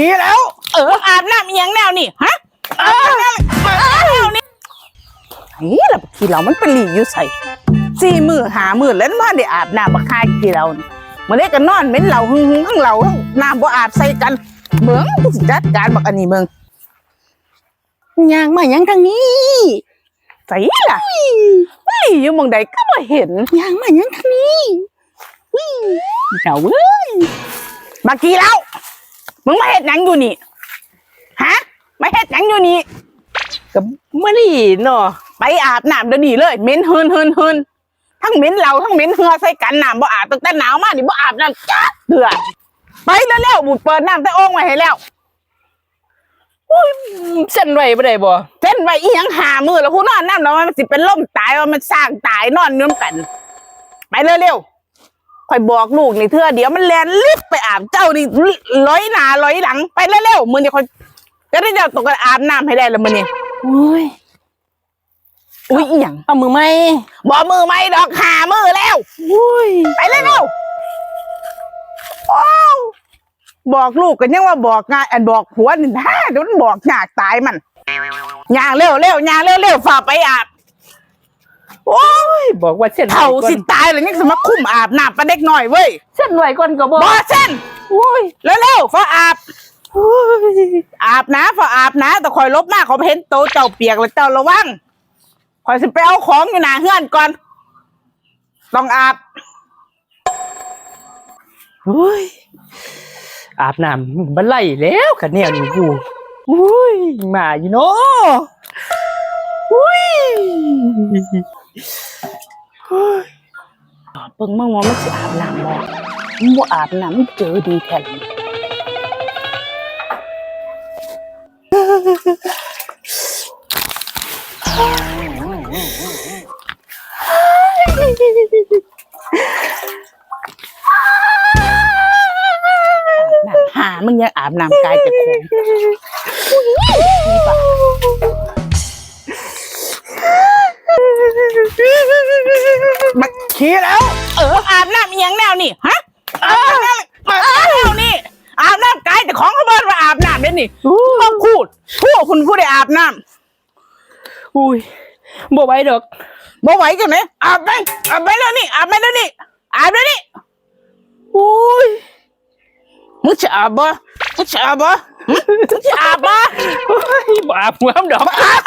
ขี้แล้ว เอออาบน้ำอีหยังแนวนี่ฮะอาบน้ำอาบน้ำแนวนี่นี่ล่ะขี้เรามันเป็นหลีอยู่ใส่สี่มือหามือแล้วมาได้อาบน้ำบักคายขี้เรานี่มื่อเล็กก็นอนเหม็นเหล่าหึ่งหึ่งทั้งเหล่าทั้งน้ำบ่อาบใส่กันเบิ่งกูสิจัดการบักอันนี้เบิ่งยางมายังทางนี้ใส่ล่ะไม่อยู่หมองใดก็บ่เห็นยางมายังทางนี้วิเจ้าเว้ยบักขี้แล้ว มึงมาเฮ็ดหยังอยู่นี่ ฮะมาเฮ็ดหยังอยู่นี่กับมื่อนี่เนาะไปอาบน้ำเดี๋ยวนี้เลยเหม็นเฮินเฮินเฮินทั้งเหม็นเราทั้งเหม็นเหือใส่กันน้ำบ่อาบตั้งแต่หนาวมานี่บ่อาบน้ำจักเดือนไปแล้วแล้วบุดเปิดน้ำแต่โอ่งไว้ให้แล้วเส้นไหวบ่ได้บ่เส้นไว้อีหยังหามือแล้วผู้นอนน้ำแล้วมันสิเป็นล่มตายว่ามันสร้างตายนอนน้ำกัน ไปเร็วๆ คอยบอกลูกนี่เธอเดี๋ยวมันแลนลิบไปอาบเจ้านี่ร้อยหน้าร้อยหลังไปเร็วๆมือนี่คอยก็ได้เจ้าตกกันอาบน้ำให้ได้แล้วมือนี่โอ้ยอุ้ยอีหยังเอามือไหมบ่มือไม่ดอกหามือแล้วโอ้ยไปเร็วๆว้าวบอกลูกกันยังว่าบอกงานอันบอกผัวนี่นะเดี๋ยวมันบอกอยากตายมันย่างเร็วเร็วย่างเร็วเร็วฝ่าไปอาบโอ้ย บอกว่าเส้นไหวเท่าก่อนสิตายเลยนี่สมาคุ้มอาบน้ำปลาเด็กหน่อยเว้ยเส้นไหวก่อนก็บ่บอเส้นโอ้ยเร็วเร็วฝ่าอาบโอ้ยอาบนะฝ่าอาบนะแต่คอยลบมากเขาเห็นโตเจ้าเปียกแล้วเจ้าระวังคอยสิไปเอาของอยู่หนาเฮือนก่อนต้องอาบโอ้ยอาบน้ำบันไล่แล้วขันเนี่ยนี่กูโอ้ยมาอยู่เนาะโอ้ย เบิ่งมั่งว่ามันสิอาบน้ำบ่มันบ่อาบน้ำมันเจอดีแท้เลยน้ำหามึงยังอาบน้ำกายจะคง ขี้แล้ว เอออาบน้ำอีหยังแนวนี่ฮะอาบน้ำอาบน้ำแนวนี่อาบน้ำกายแต่ของเขาเบินว่าอาบน้ำเด้นี่มาพูดพูดคุณผู้ใดอาบน้ำอุ้ยบ่ไหวดอกบ่ไหวจังไหนอาบไปอาบไปแล้วนี่อาบไปแล้วนี่อาบแล้วนี่อุ้ยมึงจะอาบบ่มึงจะอาบบ่หึมึงจะอาบบ่โอ้ยบ่อาบหัวดอกอาบ